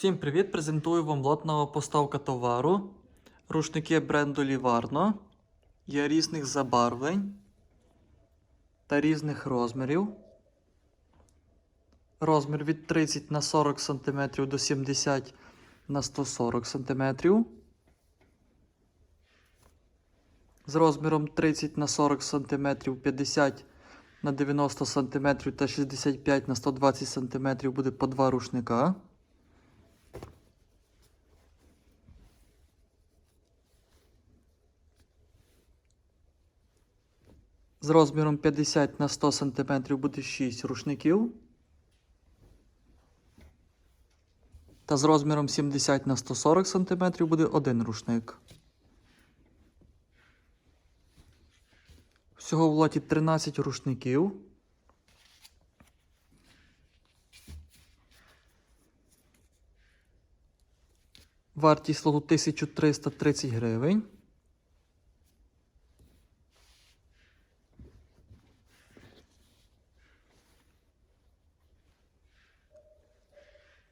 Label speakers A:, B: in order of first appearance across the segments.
A: Всім привіт! Презентую вам лотнова поставка товару. Рушники бренду Livarno. Є різних забарвлень та різних розмірів. Розмір від 30 на 40 см до 70 на 140 см. З розміром 30 на 40 см, 50 на 90 см та 65 на 120 см буде по два рушника. З розміром 50 на 100 см буде 6 рушників. Та з розміром 70 на 140 см буде один рушник. Всього в лоті 13 рушників. Вартість лоту 1330 гривень.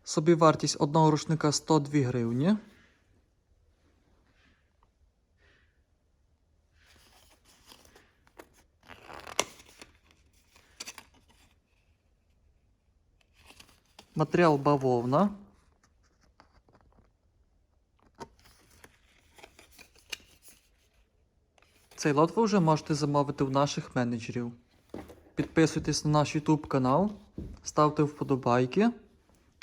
A: Собівартість одного рушника 102 гривні. Матеріал бавовна. Цей лот ви вже можете замовити у наших менеджерів. Підписуйтесь на наш YouTube канал, ставте вподобайки,